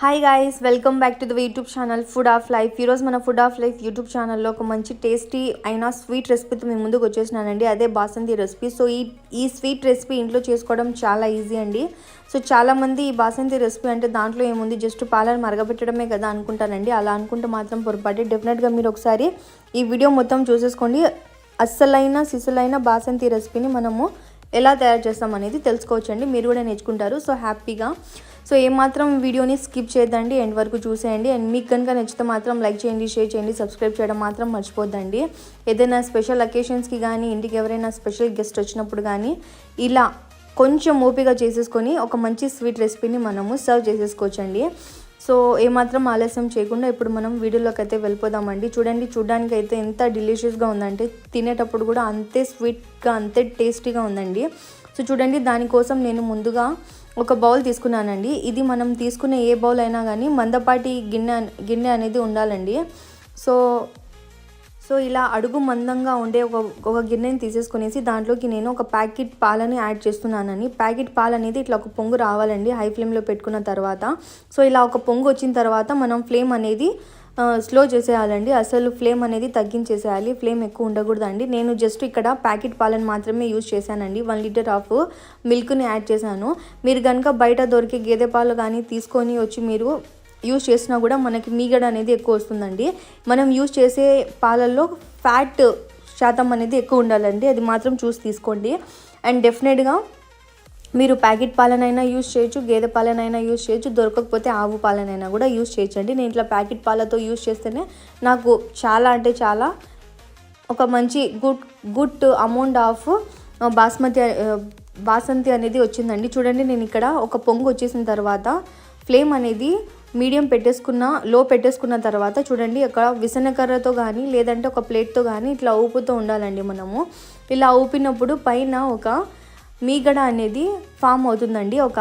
Hi guys welcome back to the YouTube channel food of life ఈరోజు మన food of life YouTube ఛానల్లో ఒక మంచి టేస్టీ అయిన స్వీట్ రెసిపీతో మీ ముందుకు వచ్చేసినానండి. అదే బాసంతి రెసిపీ సో ఈ ఈ స్వీట్ రెసిపీ ఇంట్లో చేసుకోవడం చాలా ఈజీ అండి. సో చాలామంది ఈ బాసంతి రెసిపీ అంటే దాంట్లో ఏముంది? జస్ట్ పాలను మరగబెట్టడమే కదా అనుకుంటానండి. అలా అనుకుంటే మాత్రం పొరపాటు. డెఫినెట్గా మీరు ఒకసారి ఈ వీడియో మొత్తం చూసేసుకోండి. అస్సలైన సిసులైన బాసంతి రెసిపీని మనము ఎలా తయారు చేస్తాం అనేది తెలుసుకోవచ్చండి. మీరు కూడా నేర్చుకుంటారు. సో హ్యాపీగా సో ఏమాత్రం వీడియోని స్కిప్ చేయొద్దండి ఎండ్ వరకు చూసేయండి. అండ్ మీకు కనుక నచ్చితే మాత్రం లైక్ చేయండి షేర్ చేయండి సబ్స్క్రైబ్ చేయడం మాత్రం మర్చిపోద్దండి. ఏదైనా స్పెషల్ అకేషన్స్కి కానీ ఇంటికి ఎవరైనా స్పెషల్ గెస్ట్ వచ్చినప్పుడు కానీ ఇలా కొంచెం ఓపిక చేసేసుకొని ఒక మంచి స్వీట్ రెసిపీని మనము సర్వ్ చేసేసుకోవచ్చండి. సో ఏమాత్రం ఆలస్యం చేయకుండా ఇప్పుడు మనం వీడియోలోకి అయితే వెళ్ళిపోదామండి. చూడండి చూడడానికి అయితే ఎంత డిలీషియస్గా ఉందంటే తినేటప్పుడు కూడా అంతే స్వీట్గా అంతే టేస్టీగా ఉందండి. సో చూడండి దానికోసం నేను ముందుగా ఒక బౌల్ తీసుకున్నానండి. ఇది మనం తీసుకునే ఏ బౌల్ అయినా కానీ మందపాటి గిన్నె గిన్నె అనేది ఉండాలండి. సో సో ఇలా అడుగు మందంగా ఉండే ఒక ఒక గిన్నెని తీసేసుకునేసి దాంట్లోకి నేను ఒక ప్యాకెట్ పాలని యాడ్ చేస్తున్నానని ప్యాకెట్ పాలు అనేది ఇట్లా ఒక పొంగు రావాలండి హై ఫ్లేమ్లో పెట్టుకున్న తర్వాత. సో ఇలా ఒక పొంగు వచ్చిన తర్వాత మనం ఫ్లేమ్ అనేది స్లో చేసేయాలండి. అసలు ఫ్లేమ్ అనేది తగ్గించేసేయాలి. ఫ్లేమ్ ఎక్కువ ఉండకూడదండి. నేను జస్ట్ ఇక్కడ ప్యాకెట్ పాలను మాత్రమే యూజ్ చేశానండి. వన్ లీటర్ ఆఫ్ మిల్క్ని యాడ్ చేశాను. మీరు కనుక బయట దొరికే గేదె పాలు కానీ తీసుకొని వచ్చి మీరు యూజ్ చేసినా కూడా మనకి మీగడ అనేది ఎక్కువ వస్తుందండి. మనం యూజ్ చేసే పాలల్లో ఫ్యాట్ శాతం అనేది ఎక్కువ ఉండాలండి. అది మాత్రం చూసి తీసుకోండి. అండ్ డెఫినెట్గా మీరు ప్యాకెట్ పాలనైనా యూజ్ చేయొచ్చు గేదె పాలనైనా యూజ్ చేయొచ్చు దొరకకపోతే ఆవు పాలనైనా కూడా యూజ్ చేయొచ్చండి. నేను ఇట్లా ప్యాకెట్ పాలతో యూజ్ చేస్తేనే నాకు చాలా అంటే చాలా ఒక మంచి good good amount of basmati Basanti అనేది వచ్చిందండి. చూడండి నేను ఇక్కడ ఒక పొంగు వచ్చేసిన తర్వాత ఫ్లేమ్ అనేది మీడియం పెట్టేసుకున్న లో పెట్టేసుకున్న తర్వాత చూడండి అక్కడ విసనకర్రతో కానీ లేదంటే ఒక ప్లేట్తో కానీ ఇట్లా ఊపుతూ ఉండాలండి మనము. ఇలా ఊపినప్పుడు పైన ఒక మీగడ అనేది ఫామ్ అవుతుందండి. ఒక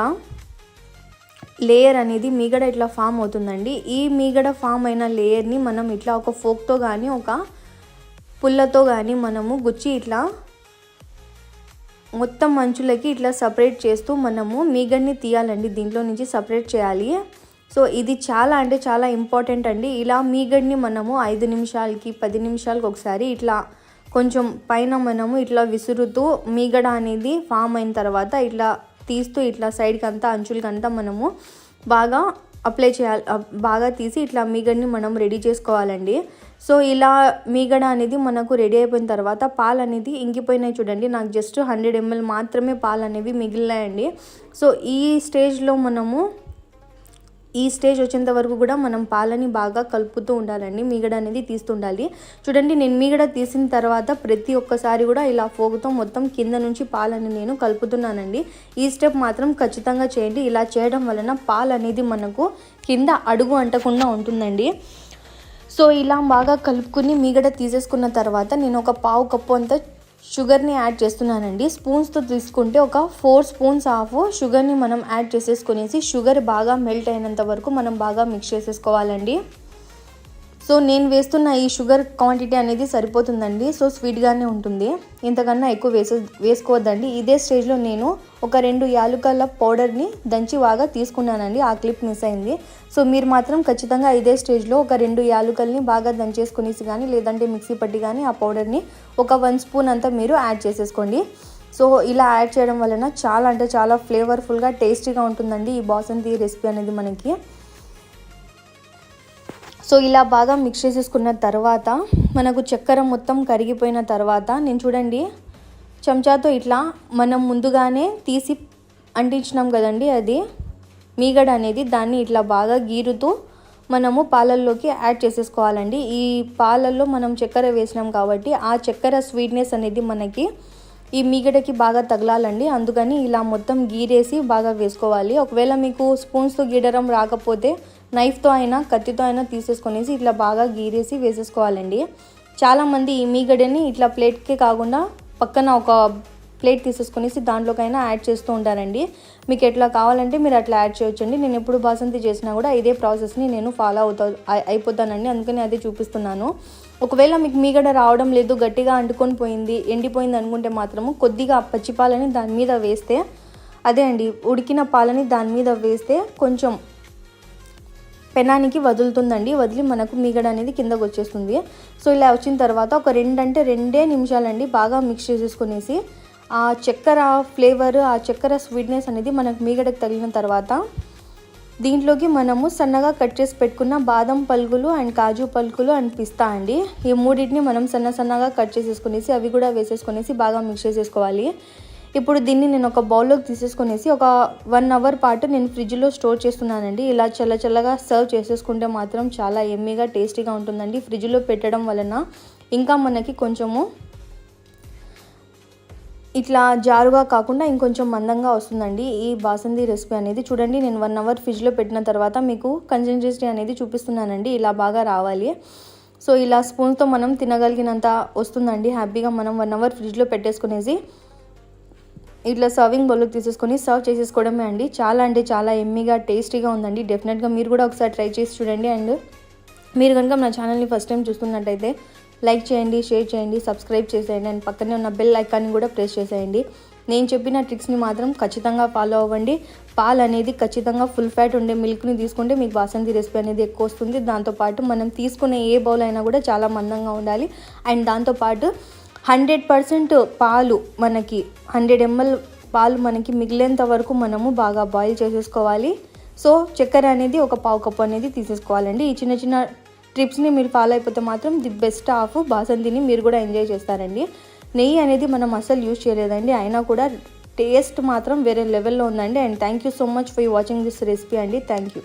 లేయర్ అనేది మీగడ ఇట్లా ఫామ్ అవుతుందండి. ఈ మీగడ ఫామ్ అయిన లేయర్ని మనం ఇట్లా ఒక ఫోక్తో కానీ ఒక పుల్లతో కానీ మనము గుచ్చి ఇట్లా మొత్తం మంచులకి ఇట్లా సపరేట్ చేస్తూ మనము మీగడ్ని తీయాలండి. దీంట్లో నుంచి సపరేట్ చేయాలి. సో ఇది చాలా అంటే చాలా ఇంపార్టెంట్ అండి. ఇలా మీగడ్ని మనము ఐదు నిమిషాలకి పది నిమిషాలకి ఒకసారి ఇట్లా కొంచెం పైన మనము ఇట్లా విసురుతూ మీగడ అనేది ఫామ్ అయిన తర్వాత ఇట్లా తీస్తూ ఇట్లా సైడ్కి అంతా అంచులకంతా మనము బాగా అప్లై చేయాలి బాగా తీసి ఇట్లా మీగడని మనం రెడీ చేసుకోవాలండి. సో ఇలా మీగడ అనేది మనకు రెడీ అయిపోయిన తర్వాత పాలు అనేది ఇంకిపోయినాయి చూడండి. నాకు జస్ట్ హండ్రెడ్ ఎంఎల్ మాత్రమే పాలు అనేవి మిగిలినాయండి. సో ఈ స్టేజ్లో మనము ఈ స్టేజ్ వచ్చేంత వరకు కూడా మనం పాలని బాగా కలుపుతూ ఉండాలండి. మీగడ అనేది తీస్తుండాలి. చూడండి నేను మీగడ తీసిన తర్వాత ప్రతి ఒక్కసారి కూడా ఇలా ఫోగుతో మొత్తం కింద నుంచి పాలని నేను కలుపుతున్నానండి. ఈ స్టెప్ మాత్రం ఖచ్చితంగా చేయండి. ఇలా చేయడం వలన పాలు అనేది మనకు కింద అడుగు అంటకుండా ఉంటుందండి. సో ఇలా బాగా కలుపుకుని మీగడ తీసేసుకున్న తర్వాత నేను ఒక పావు కప్పు అంతా షుగర్ని యాడ్ చేస్తున్నానండి. స్పూన్స్తో తీసుకుంటే ఒక ఫోర్ స్పూన్స్ ఆఫ్ షుగర్ని మనం యాడ్ చేసేసుకునేసి షుగర్ బాగా మెల్ట్ అయినంత వరకు మనం బాగా మిక్స్ చేసేసుకోవాలండి. సో నేను వేస్తున్న ఈ షుగర్ క్వాంటిటీ అనేది సరిపోతుందండి. సో స్వీట్గానే ఉంటుంది. ఇంతకన్నా ఎక్కువ వేసే వేసుకోవద్దండి. ఇదే స్టేజ్లో నేను ఒక రెండు యాలుకల పౌడర్ని దంచి బాగా తీసుకున్నానండి. ఆ క్లిప్ మిస్ అయింది. సో మీరు మాత్రం ఖచ్చితంగా ఇదే స్టేజ్లో ఒక రెండు యాలుకల్ని బాగా దంచేసుకునేసి కానీ లేదంటే మిక్సీ పట్టి కానీ ఆ పౌడర్ని ఒక వన్ స్పూన్ అంతా మీరు యాడ్ చేసేసుకోండి. సో ఇలా యాడ్ చేయడం వలన చాలా అంటే చాలా ఫ్లేవర్ఫుల్గా టేస్టీగా ఉంటుందండి ఈ బాసంతి రెసిపీ అనేది మనకి. సో ఇలా బాగా మిక్స్ చేసేసుకున్న తర్వాత మనకు చక్కెర మొత్తం కరిగిపోయిన తర్వాత నేను చూడండి చెంచాతో ఇట్లా మనం ముందుగానే తీసి అంటించినాం కదండి అది. మీగడ అనేది దాన్ని ఇట్లా బాగా గీరుతూ మనము పాలల్లోకి యాడ్ చేసేసుకోవాలండి. ఈ పాలల్లో మనం చక్కెర వేసినాం కాబట్టి ఆ చక్కెర స్వీట్నెస్ అనేది మనకి ఈ మీగడకి బాగా తగలాలండి. అందుకని ఇలా మొత్తం గీరేసి బాగా వేసుకోవాలి. ఒకవేళ మీకు స్పూన్స్తో గీడడం రాకపోతే నైఫ్తో అయినా కత్తితో అయినా తీసేసుకొనేసి ఇట్లా బాగా గీరేసి వేసేసుకోవాలండి. చాలామంది ఈ మీగడని ఇట్లా ప్లేట్కే కాకుండా పక్కన ఒక ప్లేట్ తీసేసుకునేసి దాంట్లోకైనా యాడ్ చేస్తూ ఉంటారండి. మీకు ఎట్లా కావాలంటే మీరు అట్లా యాడ్ చేయొచ్చండి. నేను ఎప్పుడు బాసంతి చేసినా కూడా ఇదే ప్రాసెస్ని నేను ఫాలో అవుతా అయిపోతానండి. అందుకని అదే చూపిస్తున్నాను. ఒకవేళ మీకు మీగడ రావడం లేదు గట్టిగా అంటుకొని పోయింది ఎండిపోయింది అనుకుంటే మాత్రము కొద్దిగా పచ్చిపాలని దాని మీద వేస్తే అదే అండి ఉడికిన పాలని దాని మీద వేస్తే కొంచెం పెనానికి వదులుతుందండి వదిలి మనకు మీగడ అనేది కిందకు వచ్చేస్తుంది. సో ఇలా వచ్చిన తర్వాత ఒక రెండంటే రెండే నిమిషాలండి బాగా మిక్స్ చేసేసుకునేసి ఆ చక్కెర ఫ్లేవర్ ఆ చక్కెర స్వీట్నెస్ అనేది మనకు మీగడకు తగిలిన తర్వాత దీంట్లోకి మనము సన్నగా కట్ చేసి పెట్టుకున్న బాదం పలుకులు అండ్ కాజు పలుకులు అండ్ పిస్తా అండి. ఈ మూడింటిని మనం సన్న సన్నగా కట్ చేసేసుకునేసి అవి కూడా వేసేసుకునేసి బాగా మిక్స్ చేసేసుకోవాలి. ఇప్పుడు దీన్ని నేను ఒక బౌల్లోకి తీసేసుకునేసి ఒక వన్ అవర్ పాటు నేను ఫ్రిడ్జ్లో స్టోర్ చేస్తున్నానండి. ఇలా చల్ల చల్లగా సర్వ్ చేసేసుకుంటే మాత్రం చాలా ఎమ్మీగా టేస్టీగా ఉంటుందండి. ఫ్రిడ్జ్లో పెట్టడం వలన ఇంకా మనకి కొంచెము ఇట్లా జారుగా కాకుండా ఇంకొంచెం మందంగా వస్తుందండి. ఈ బాసంది రెసిపీ అనేది చూడండి నేను వన్ అవర్ ఫ్రిడ్జ్లో పెట్టిన తర్వాత మీకు కన్సిస్టెన్సీ అనేది చూపిస్తున్నానండి. ఇలా బాగా రావాలి. సో ఇలా స్పూన్తో మనం తినగలిగినంత వస్తుందండి. హ్యాపీగా మనం వన్ అవర్ ఫ్రిడ్జ్లో పెట్టేసుకునేసి ఇట్లా సర్వింగ్ బౌల్లో తీసేసుకొని సర్వ్ చేసేసుకోవడమే అండి. చాలా అంటే చాలా ఎమ్మీగా టేస్టీగా ఉందండి. డెఫినెట్గా మీరు కూడా ఒకసారి ట్రై చేసి చూడండి. అండ్ మీరు కనుక నా ఛానల్ని ఫస్ట్ టైం చూస్తున్నట్టయితే లైక్ చేయండి షేర్ చేయండి సబ్స్క్రైబ్ చేసేయండి. అండ్ పక్కనే ఉన్న బెల్ ఐకాన్ని కూడా ప్రెస్ చేసేయండి. నేను చెప్పిన ట్రిక్స్ని మాత్రం ఖచ్చితంగా ఫాలో అవ్వండి. పాలు అనేది ఖచ్చితంగా ఫుల్ ఫ్యాట్ ఉండే మిల్క్ని తీసుకుంటే మీకు బాసంతి రెసిపీ అనేది ఎక్కువ వస్తుంది. దాంతోపాటు మనం తీసుకునే ఏ బౌల్ అయినా కూడా చాలా మందంగా ఉండాలి. అండ్ దాంతోపాటు హండ్రెడ్ పర్సెంట్ పాలు మనకి హండ్రెడ్ ఎంఎల్ పాలు మనకి మిగిలేంత వరకు మనము బాగా బాయిల్ చేసేసుకోవాలి. సో చక్కెర అనేది ఒక పావు కప్పు అనేది తీసేసుకోవాలండి. ఈ చిన్న చిన్న ట్రిప్స్ని మీరు ఫాలో అయిపోతే మాత్రం ది బెస్ట్ ఆఫ్ బాసంతిని మీరు కూడా ఎంజాయ్ చేస్తారండి. నెయ్యి అనేది మనం అసలు యూజ్ చేయలేదండి. అయినా కూడా టేస్ట్ మాత్రం వేరే లెవెల్లో ఉందండి. And thank you so much for watching this recipe అండి. Thank you.